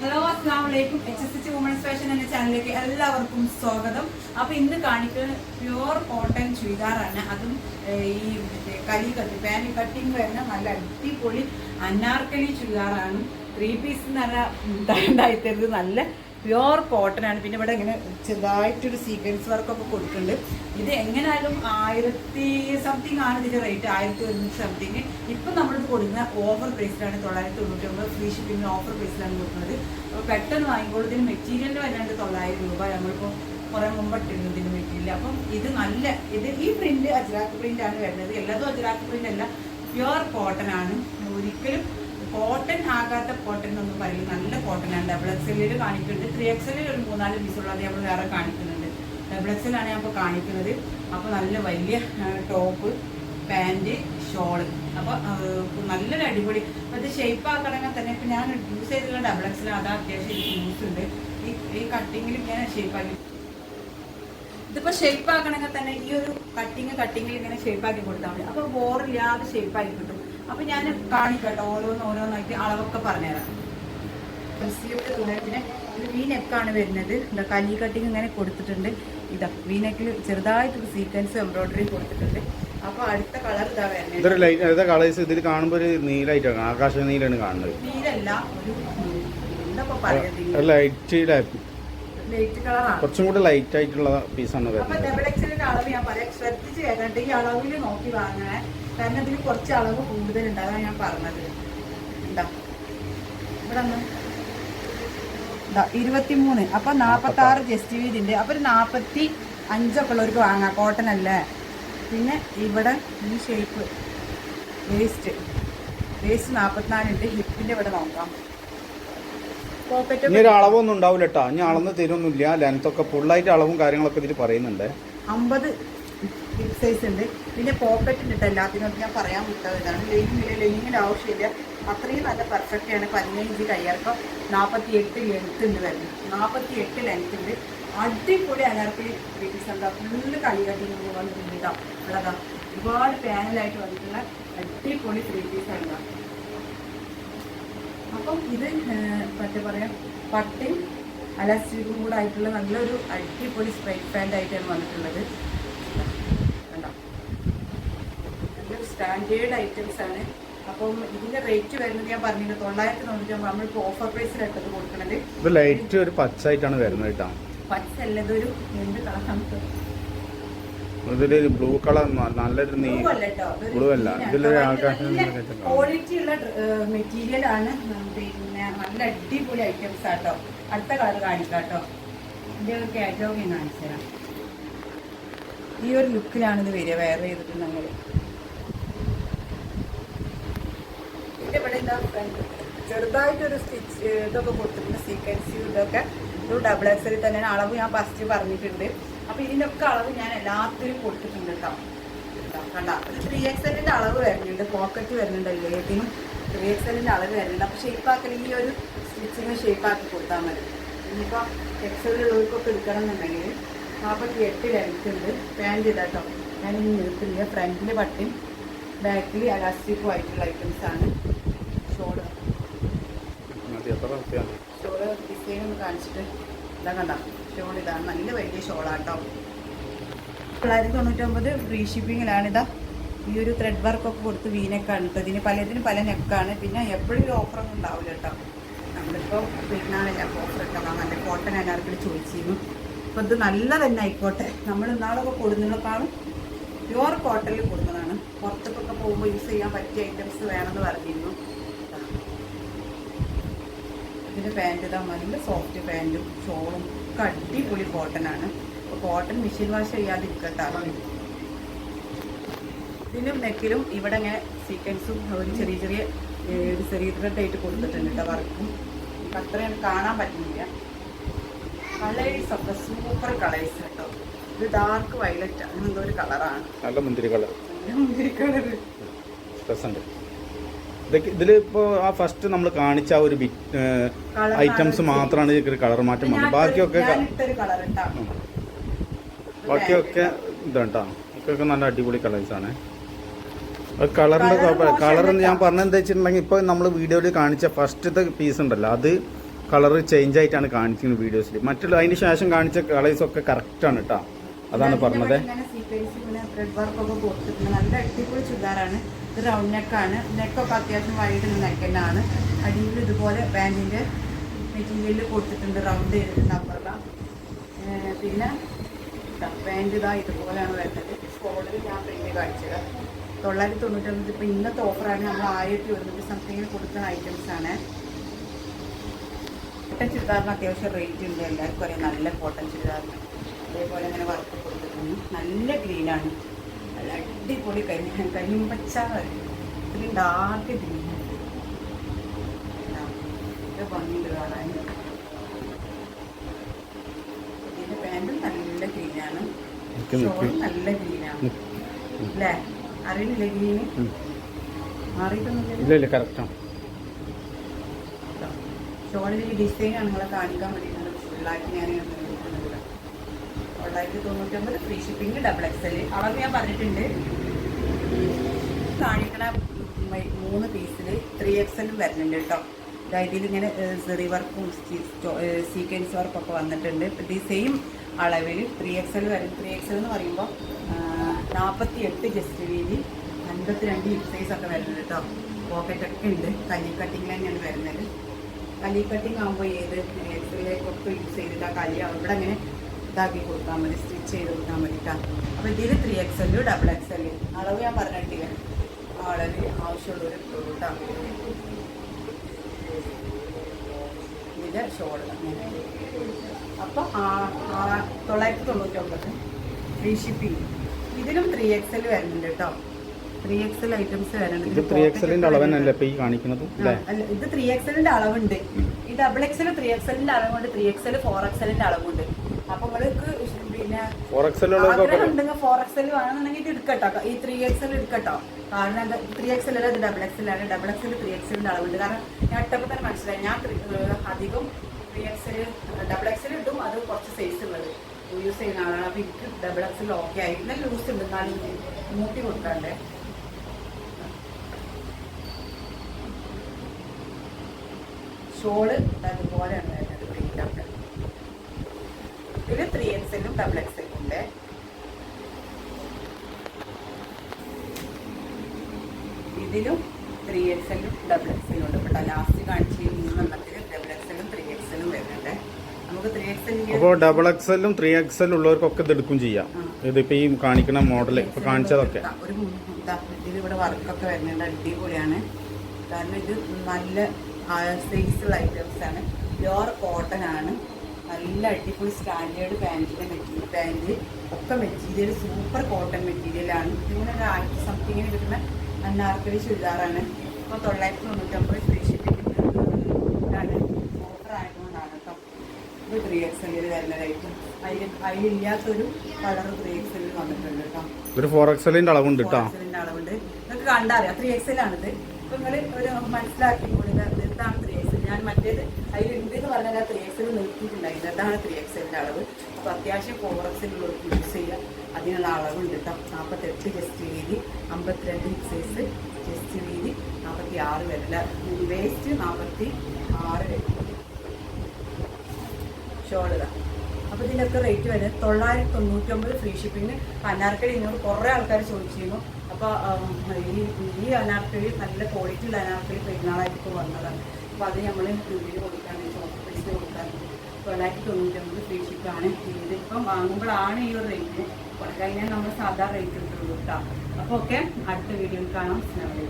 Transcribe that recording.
Hello അസ്സാം വലൈക്കും H S H women's fashion എന്ന ചാനലിലേക്ക് എല്ലാവർക്കും സ്വാഗതം. അപ്പൊ ഇന്ന് കാണിക്കുന്നത് പ്യുവർ കോട്ടൺ ചുരിദാറാണ്. അതും ഈ കലി കട്ടി പാൻ കട്ടിങ് വരുന്ന നല്ല അടിപൊളി അനാർക്കലി ചുരിദാറാണ്. ത്രീ പീസ് എന്ന് പറഞ്ഞാൽ ഉണ്ടായിത്തരുന്നത് നല്ല പ്യുവർ കോട്ടൺ ആണ്. പിന്നെ ഇവിടെ ഇങ്ങനെ ചെറുതായിട്ടൊരു സീക്വൻസ് വർക്കൊക്കെ കൊടുക്കുന്നുണ്ട്. ഇത് എങ്ങനെയായാലും ആയിരത്തി സംതിങ് ആണ് ഇതിന്റെ റേറ്റ് ആയിരത്തി ഒരുന്നൂറ്റി സംതിങ് ഇപ്പം നമ്മളിത് കൊടുക്കുന്ന ഓഫർ പ്രൈസിലാണ് തൊള്ളായിരത്തി തൊണ്ണൂറ്റി ഒമ്പത് ഫ്രീ ഷിപ്പിംഗ് ഓഫർ പ്രൈസിലാണ് കൊടുക്കുന്നത്. അപ്പോൾ പെട്ടെന്ന് വാങ്ങിക്കോളൂ. ഇതിന് മെറ്റീരിയലിന് വരാണ്ട് തൊള്ളായിരം രൂപ നമ്മളിപ്പോൾ കുറേ മുമ്പ് ഇട്ടിരുന്നു ഇതിന് മെറ്റീരിയൽ അപ്പം ഇത് നല്ല ഇത് ഈ പ്രിന്റ് അജ്രാക്ക് ആണ് വരുന്നത്. എല്ലാതും അജ്രാക്ക് പ്രിന്റ് അല്ല. പ്യുവർ കോട്ടൺ ആണ്. ഒരിക്കലും കോട്ടൺ ആകാത്ത കോട്ടൺ എന്ന് പറയുന്നത് നല്ല കോട്ടൺ ആണ്. ഡബിൾ എക്സലിൽ കാണിക്കുന്നുണ്ട്. ത്രീ എക്സലിൽ ഒരു മൂന്നാൽ പീസുള്ളത് നമ്മൾ വേറെ കാണിക്കുന്നുണ്ട്. ഡബിൾ എക്സലാണ് ഞാൻ ഇപ്പോൾ കാണിക്കുന്നത്. അപ്പോൾ നല്ല വലിയ ടോപ്പ് പാന്റ് ഷോൾ അപ്പോൾ നല്ലൊരു അടിപൊളി. അത് ഷേപ്പ് ആക്കണമെങ്കിൽ തന്നെ ഇപ്പം ഞാൻ യൂസ് ചെയ്തിട്ടുള്ള ഡബിൾ എക്സൽ അത് അത്യാവശ്യം യൂസ് ഉണ്ട്. ഈ ഈ കട്ടിങ്ങിൽ ഞാൻ ഷേപ്പ് ആക്കി. ഇതിപ്പോൾ ഷേപ്പ് ആക്കണമെങ്കിൽ തന്നെ ഈ ഒരു കട്ടിങ് കട്ടിങ്ങിൽ ഇങ്ങനെ ഷേപ്പ് ആക്കി കൊടുത്താൽ മതി. അപ്പോൾ ബോറില്ലാതെ ഷേപ്പ് ആക്കി കിട്ടും. അപ്പോൾ ഞാൻ കാണിക്കട്ടെ ഓരോന്ന് ഓരോന്നായിട്ട് അളവൊക്കെ പറഞ്ഞുതരാം. റിസീവ്ഡ് തുണത്തിന് ഇത് വി നെക്കാണ് വരുന്നത്. എന്താ കല്ലി കട്ടിങ് ഇങ്ങനെ കൊടുത്തിട്ടുണ്ട്. ഇതാ വി നെക്കിൽ ചെറുതായിട്ടൊരു സീക്വൻസ് എംബ്രോയിഡറി കൊടുത്തിട്ടുണ്ട്. അപ്പൊ അടുത്ത കളർ ഇതാ വരുന്നത്. ഇതൊരു ലൈറ്റ് അടുത്ത കളേഴ്സ് ഇതിൽ കാണുമ്പോൾ ഒരു നീലായിട്ടാണ് ആകാശ നീലാണ് കാണുന്നത്. നീലല്ല ഒരു എന്താ പറയുന്നത് ലൈറ്റ് കുറച്ചും കൂടി ലൈറ്റ് ആയിട്ടുള്ള പീസാണ് അപ്പൊ വരുന്നത്. അളവ് ഞാൻ പറയാം. ശ്രദ്ധിച്ച് കേട്ടിട്ട് ഈ അളവിൽ നോക്കി വാങ്ങണേ. കാരണം അതിന് കുറച്ച് അളവ് കൂടുതലുണ്ട് അതാണ് ഞാൻ പറഞ്ഞത്. എന്താ ഇവിടെ ഒന്ന്. ഇതാ ഇരുപത്തിമൂന്ന്. അപ്പൊ നാപ്പത്തി ആറ് ജസ്റ്റ് വീതിന്റെ അപ്പൊ ഒരു നാപ്പത്തി അഞ്ചൊക്കെ ഉള്ളവർക്ക് വാങ്ങാം. കോട്ടൺ അല്ലേ? പിന്നെ ഇവിടെ ഈ ഷേപ്പ് വേസ്റ്റ് വേസ്റ്റ് നാപ്പത്തിനാലുണ്ട്. ഹിപ്പിന്റെ ഇവിടെ നോക്കാം. ഇനി ഒരു അളവൊന്നും ഉണ്ടാവില്ല കേട്ടോ ഇനി അളന്ന് തരുമൊന്നുമില്ല ലെങ്ത് ഒക്കെ ഫുള്ളായിട്ട് അളവും കാര്യങ്ങളൊക്കെ ഇതിൽ പറയുന്നുണ്ട്. അമ്പത് ഹിപ്പ് സൈസ് ഉണ്ട്. പിന്നെ പോക്കറ്റ് ഉണ്ട് എല്ലാത്തിനും ഞാൻ പറയാൻ വിട്ടത്. ഇതാണ് ലെയിനിങ്ങിൽ ലെയിനിങ്ങിന്റെ ആവശ്യമില്ല. അത്രയും നല്ല പെർഫെക്റ്റ് ആണ് പതിനഞ്ച് കയ്യർക്കം നാൽപ്പത്തി എട്ട് ലെങ്ത്ത് ഉണ്ട് വരുന്നത്. നാൽപ്പത്തി എട്ട് ലെങ്ത്ത് ഉണ്ട്. അടിപൊളി അനാർക്കലി ബിഗ്സ് എന്താ ഫുള്ള് കളിയാട്ടി വന്ന് വന്നിട്ടുണ്ടാ ഉള്ളതാ ഒരുപാട് പാനലായിട്ട് വന്നിട്ടുള്ള അടിപൊളി ത്രീ പീസ് ആണ് അപ്പം ഇത് മറ്റേ പറയാം പട്ടയും അലാസ്റ്റിക്കും കൂടെ ആയിട്ടുള്ള നല്ലൊരു അടിപൊളി സ്ട്രൈറ്റ് പാന്റ് ആയിട്ടാണ് വന്നിട്ടുള്ളത് കണ്ടോ നല്ലൊരു സ്റ്റാൻഡേർഡ് ഐറ്റംസ് ആണ്. അപ്പം ഇതിന്റെ റേറ്റ് വരുന്നത് ഞാൻ പറഞ്ഞില്ല തൊള്ളായിരത്തി തൊണ്ണൂറ്റി ഒമ്പത് നമ്മളിപ്പോ ഓഫർ പ്രൈസിലായിട്ടത് കൊടുക്കണത്. ഇത് ലൈറ്റ് ഒരു പച്ചായിട്ടാണ് വരുന്നത് കേട്ടോ. പച്ചല്ല ഇതൊരു എന്ത് കളറാണ്? ഇതിലൊരു ബ്ലൂ കളർ നല്ലൊരു നീ ബ്ലൂ അല്ല. ഇതിലൊരു ആകാശം ക്വാളിറ്റി ഉള്ള മെറ്റീരിയൽ ആണ്. പിന്നെ നല്ല അടിപൊളി ഐറ്റംസ് ആട്ടോ. അടുത്ത കളർ കാണിക്കാം കേട്ടോ. ഇതിന്റെ ഒരു കാറ്റലോഗ് കാണിച്ചു തരാം ഈ ഒരു ലുക്കിലാണ് ഇത് വരിക വെയർ ചെയ്തിട്ട് നമ്മൾ എന്താ front ചെറുതായിട്ടൊരു സ്റ്റിച്ച് ഇതൊക്കെ കൊടുത്തിട്ടുണ്ട് സീക്വൻസ് ഇതൊക്കെ. ഒരു ഡബിൾ എക്സലിൽ തന്നെയാണ്. അളവ് ഞാൻ ഫസ്റ്റ് പറഞ്ഞിട്ടുണ്ട്. അപ്പൊ ഇതിനൊക്കെ അളവ് ഞാൻ എല്ലാത്തിലും കൊടുത്തിട്ടുണ്ട് കേട്ടോ. ഇതാ, കണ്ട? ഒരു ത്രീ എക്സലിന്റെ അളവ് വരുന്നുണ്ട്. പോക്കറ്റ് വരുന്നുണ്ട് എല്ലാത്തിനും ത്രീ എക്സലിന്റെ അളവ് വരുന്നുണ്ട്. അപ്പൊ ഷേപ്പാക്കണമെങ്കിൽ ഈ ഒരു സ്റ്റിച്ചിങ് ഷേപ്പാക്കി കൊടുത്താൽ മതി. ഇനിയിപ്പോൾ എക്സലുള്ളവർക്കൊക്കെ എടുക്കണം എന്നുണ്ടെങ്കിൽ നാൽപ്പത്തി എട്ട് ലെങ്ത് ഉണ്ട്. പാന്റ് ഇതാട്ടോ ഞാനിങ്ങനെ നിർത്തില്ല ഫ്രണ്ടിൽ പട്ടിയും ബാക്കിൽ അലാസ്റ്റിക്കും ആയിട്ടുള്ള ഐറ്റംസ് ആണ്. ഷോൾ ഷോൾ ഡിസൈൻ ഒന്ന് കാണിച്ചിട്ട് ഇതാ കണ്ട ഷോൾ ഇതാണ് നല്ല വലിയ ഷോളാട്ടോ. തൊള്ളായിരത്തി തൊണ്ണൂറ്റൊമ്പത് ഫ്രീ ഷിപ്പിങ്ങിലാണ് ഇതാ ഈ ഒരു ത്രെഡ് വർക്ക് ഒക്കെ കൊടുത്ത് വീനൊക്കെയാണ് കേട്ടോ ഇതിന് പലതിനും പല നെക്കാണ് പിന്നെ എപ്പോഴും ഒരു ഓഫറൊന്നും ഉണ്ടാവില്ല കേട്ടോ. നമ്മളിപ്പോൾ പെരുന്നാളല്ല ഓഫർ ഇട്ടതാ. നല്ല കോട്ടൺ എല്ലാവർക്കും ചോദിച്ചിരുന്നു അപ്പോൾ ഇത് നല്ല തന്നെ ആയിക്കോട്ടെ. നമ്മൾ ഇന്നാളൊക്കെ കൊടുക്കുന്നതിനേക്കാളും പ്യുവർ കോട്ടണിൽ കൊടുക്കുന്നതാണ് പുറത്തൊക്കെ പോകുമ്പോൾ യൂസ് ചെയ്യാൻ പറ്റിയ ഐറ്റംസ് വേണമെന്ന് പറഞ്ഞിരുന്നു. ഇതാ. ഇതിന്റെ പാന്റ് ഇതാ നല്ല സോഫ്റ്റ് പാന്റും ഷോളും കട്ടി അടിപൊളി കോട്ടൺ ആണ്. അപ്പോൾ കോട്ടൺ മെഷീൻ വാഷ് ചെയ്യാതിരിക്കട്ടെ. ഇതിലും നെക്കിലും ഇവിടെ ഇങ്ങനെ സീക്വൻസും ഒരു ചെറിയ ചെറിയ ഒരു ചെറിയ ആയിട്ട് കൊടുത്തിട്ടുണ്ട് കേട്ടോ വർക്കും അത്രയും കാണാൻ പറ്റുന്നില്ല. കളേഴ്സ് ഒക്കെ സൂപ്പർ കളേഴ്സ് കേട്ടോ. ഇത് ഡാർക്ക് വയലറ്റ് അങ്ങനെന്തോ ഒരു കളറാണ് നല്ല മുന്തിരി കളർ മുന്തിരി കളർ രസമുണ്ട്. ഇതൊക്കെ ഇതിലിപ്പോൾ ആ ഫസ്റ്റ് നമ്മൾ കാണിച്ച ആ ഒരു ഐറ്റംസ് മാത്രമാണ് ഒരു കളർ മാറ്റം വന്നത്. ബാക്കിയൊക്കെ. ബാക്കിയൊക്കെ ഇതാണ് കേട്ടോ ഒക്കെ നല്ല അടിപൊളി കളേഴ്സ് ആണ്. കളറിന്റെ മോശമല്ല. ഞാൻ പറഞ്ഞത് എന്താ വെച്ചിട്ടുണ്ടെങ്കിൽ ഇപ്പൊ നമ്മൾ വീഡിയോയിൽ കാണിച്ച ഫസ്റ്റത്തെ പീസ് ഉണ്ടല്ലോ അത് കളർ ചേഞ്ച് ആയിട്ടാണ് കാണിക്കുന്നത് വീഡിയോസിൽ മറ്റുള്ള അതിന് ശേഷം കാണിച്ച കളേഴ്സ് ഒക്കെ കറക്റ്റാണ് കേട്ടോ അതാണ് പറഞ്ഞത്. നല്ല അടിപൊളി ചുരിദാറാണ്. റൗണ്ട് നെക്കാണ് നെക്കൊക്കെ അത്യാവശ്യം വൈഡ് നെക്ക് തന്നെയാണ്. അടിയിൽ ഇതുപോലെ പാന്റിന്റെ മെറ്റീരിയലിൽ കൊടുത്തിട്ടുണ്ട്. റൗണ്ട് ചെയ്തിട്ടുണ്ട് അപ്പുറത്ത പിന്നെ പാന്റ് ഇതാ ഇതുപോലെയാണ് വരുന്നത്. സ്കോളിൽ ഞാൻ പ്രിന്റ് കാണിച്ചത് തൊള്ളായിരത്തി തൊണ്ണൂറ്റൊമ്പത് ഇപ്പം ഇന്നത്തെ ഓഫറാണ് നമ്മൾ ആയിരത്തി ഒരുന്നൂറ്റി സംതിങ്ങിന് കൊടുക്കുന്ന ഐറ്റംസ് ആണ്. കോട്ടൺ ചുരിദാറിന് അത്യാവശ്യം റേറ്റ് ഉണ്ട്. എല്ലാവർക്കും അറിയാം. നല്ല കോട്ടൺ ചുരിദാറിന്. അതേപോലെ ഇങ്ങനെ വർക്ക് കൊടുത്തിട്ടുണ്ട്. നല്ല ഗ്രീനാണ് നല്ല അടിപൊളി കരി കരിമ്പച്ച ഇത്രയും ഡാർക്ക് ഗ്രീൻ. ഭംഗിയുണ്ട് കാണാൻ. ഇതിന്റെ പാന്റും നല്ല ഗ്രീനാണ്. ഷോളും നല്ല ഗ്രീനാണ്. അല്ലേ? അറിയില്ലേ ഗ്രീന്. മാറിയിട്ടൊന്നുമില്ല കറക്റ്റാണ് ഷോളിൽ ഈ ഡിസൈനാണ് നിങ്ങളെ കാണിക്കാൻ വേണ്ടിയിട്ടുണ്ട് ഫുള്ളായിട്ട് ഞാൻ തൊള്ളായിരത്തി തൊണ്ണൂറ്റൊമ്പത് ഫ്രീ ഷിപ്പിംഗ് ഡബിൾ എക്സൽ അളവ് ഞാൻ പറഞ്ഞിട്ടുണ്ട്. കാണിക്കണ മൂന്ന് പീസിൽ ത്രീ എക്സലും വരുന്നുണ്ട് കേട്ടോ. അതായത് ഇതിലിങ്ങനെ സെറി വർക്കും സീക്വൻസ് വർക്കൊക്കെ വന്നിട്ടുണ്ട്. ഈ സെയിം അളവിൽ ത്രീ എക്സൽ വരും. ത്രീ എക്സൽ എന്ന് പറയുമ്പോൾ നാൽപ്പത്തി എട്ട് ജസ്റ്റ് വീതി അൻപത്തിരണ്ട് ഹിപ് സൈസ് ഒക്കെ വരുന്നുണ്ട് കേട്ടോ. പോക്കറ്റ് ഒക്കെ ഉണ്ട്. കല്ലി കട്ടിങ് തന്നെയാണ് വരുന്നത്. കല്ലി കട്ടിങ് ആകുമ്പോൾ ഏത് എക്സലിലേക്കൊക്കെ യൂസ് ചെയ്തിട്ട് ആ കലി അവിടെ അങ്ങനെ ഇതാക്കി കൊടുത്താൽ മതി സ്റ്റിച്ച് ചെയ്ത് കൊടുത്താൽ മതി കേട്ടോ അപ്പോൾ ഇതിൽ three X L double X L അളവ് ഞാൻ പറഞ്ഞിട്ടില്ല? വളരെ ആവശ്യമുള്ള ഒരു പ്രോഡക്റ്റാണ് ഇതിന്റെ ഷോൾ അപ്പോൾ തൊള്ളായിരത്തി തൊണ്ണൂറ്റൊമ്പത് ഫ്രീ ഷിപ്പിംഗ് ഇതിലും ത്രീ എക്സ് എൽ വരുന്നുണ്ട് കേട്ടോ. ത്രീ എക്സൽ ഐറ്റംസ് വരുന്നുണ്ട്. ഇത് ഇതിൽ ത്രീ pocket എക്സലിന്റെ ഒക്കെ ഇപ്പൊ ഈ കാണിക്കുന്നത്? അല്ല? ഇത് ത്രീ എക്സലിന്റെ അളവുണ്ട്. ഈ ഡബിൾ എക്സൽ ത്രീ എക്സലിന്റെ അളവുണ്ട്. ത്രീ എക്സൽ ഫോർ എക്സലിന്റെ അളവുണ്ട്. അപ്പൊ നിങ്ങൾക്ക് പിന്നെ ഫോർ എക്സൽ വേണമെന്നുണ്ടെങ്കിൽ ഇത് എടുക്കട്ടോ. ഈ ത്രീ എക്സൽ എടുക്കട്ടോ. കാരണം എന്താ ത്രീ എക്സൽ അല്ല ഇത് ഡബിൾ എക്സൽ ആണ്. ഡബിൾ എക്സൽ ത്രീ എക്സലിന്റെ അളവുണ്ട്. കാരണം ഞാൻ ഇട്ടപ്പോൾ തന്നെ മനസ്സിലായി. ഞാൻ അധികം ത്രീ എക്സൽ ഡബിൾ എക്സൽ ഇട്ടും അത് കുറച്ച് സൈസ് ഉള്ളത്. യൂസ് ചെയ്യുന്ന ആളാണ്. അപ്പൊ എനിക്ക് ഡബിൾ എക്സൽ ഓക്കെ ആയി. നല്ല ലൂസ് ഉണ്ട്. എന്നാലും മൂട്ടി കൊടുക്കാണ്ടേ. ഷോൾ അതുപോലെയാണ് വരുന്നത് പ്രിന്റ് ഇതിൽ ത്രീ എക്സലും ഡബിൾ എക്സലും ഉണ്ട്. ഇതിലും ത്രീ എക്സലും ഡബിൾ എക്സലും ഉണ്ട്. ഇപ്പൊ ലാസ്റ്റ് കാണിച്ച മൂന്നെണ്ണത്തിൽ ഡബിൾ എക്സലും ത്രീ എക്സലും വരുന്നുണ്ട്. നമുക്ക് ത്രീ എക്സലിൽ അപ്പോൾ ഡബിൾ എക്സലും ത്രീ എക്സലും ഉള്ളവർക്കൊക്കെ ഇത് എടുക്കും ചെയ്യാം. ഇതിപ്പോ ഈ കാണിക്കുന്ന മോഡൽ ഇപ്പൊ കാണിച്ചതൊക്കെ. ഒരു ഇതിലിവിടെ വർക്കൊക്കെ വരുന്നുണ്ട്. അടിപൊളിയാണ്. കാരണം ഇത് നല്ല സൈസുള്ള ഐറ്റംസ് ആണ്. പ്യോർ കോട്ടൺ ആണ്. നല്ല അടിപൊളി സ്റ്റാൻഡേർഡ് പാന്റിന്റെ മെറ്റീരിയൽ പാന്റ് ഒക്കെ മെറ്റീരിയൽ സൂപ്പർ കോട്ടൺ മെറ്റീരിയലാണ് ഇങ്ങനെ ഒരു ആയിരത്തി സംതിങ്ങിന് കിട്ടുന്ന അന്നാർക്കലി ചുരിദാറാണ്. ഇപ്പോൾ തൊള്ളായിരത്തി തൊണ്ണൂറ്റമ്പത് ഫ്രീ ഷിപ്പിംഗ് ഓഫർ ആയതുകൊണ്ടാണ് കേട്ടോ. ഇത് ത്രീ എക്സ് എല്ലിൽ വരുന്ന ഐറ്റം അതിൽ അതിലില്ലാത്തൊരു കളർ ത്രീ എക്സ് എല്ലിൽ വന്നിട്ടുണ്ട് കേട്ടോ. ഒരു ഫോർ എക്സ് എല്ലിന്റെ അളവുണ്ട് കേട്ടോ എല്ലിന്റെ അളവുണ്ട്. നിങ്ങൾക്ക് കണ്ടറിയാം. ത്രീ എക്സ് ആണിത്. ഇപ്പം നിങ്ങൾ ഒരു മനസ്സിലാക്കി കൂടി ഇത് ഇതാണ് ത്രീ എക്സൽ ഞാൻ മറ്റേത് അതിലുണ്ട് എന്ന് പറഞ്ഞാൽ ത്രീ എക്സൽ നിർത്തിയിട്ടുണ്ടായിരുന്നു അതാണ് ത്രീ എക്സലിന്റെ അളവ്. അപ്പൊ അത്യാവശ്യം ഫോർ എക്സലുള്ളവർക്ക് യൂസ് ചെയ്യാം. അതിനുള്ള അളവുണ്ട് കേട്ടോ നാൽപ്പത്തെട്ട് ജസ്റ്റ് വീതി അമ്പത്തിരണ്ട് സൈസ് ജസ്റ്റ് വീതി നാൽപ്പത്തി ആറ് വരില്ല വേസ്റ്റ് നാൽപ്പത്തി ആറ് വരും ഷോളുക അപ്പോൾ ഇതിനൊക്കെ റേറ്റ് വരുന്നത് തൊള്ളായിരത്തി തൊണ്ണൂറ്റൊമ്പത് ഫ്രീ ഷിപ്പിംഗ് അനാർക്കലി ഇന്നോട് കുറേ ആൾക്കാർ ചോദിച്ചിരുന്നു. അപ്പോൾ ഈ ഈ അനാർക്കലി നല്ല ക്വാളിറ്റി ഉള്ള അനാർക്കലി പെരുന്നാളായിട്ട് വന്നതാണ്. അപ്പോൾ അത് നമ്മൾ ഇതിൽ കൊടുക്കാൻ ചോദിച്ചു കൊടുക്കാൻ തൊള്ളായിരത്തി തൊണ്ണൂറ്റൊമ്പത് ഫ്രീ ഷിപ്പാണ് ഇതിപ്പം വാങ്ങുമ്പോഴാണ് ഈ ഒരു റേറ്റ് കഴിഞ്ഞാൽ നമ്മൾ സാധാ റേറ്റ് കിട്ടുള്ളൂ കേട്ടോ അപ്പോൾ ഓക്കെ അടുത്ത വീഡിയോയിൽ കാണാം. സ്നേഹം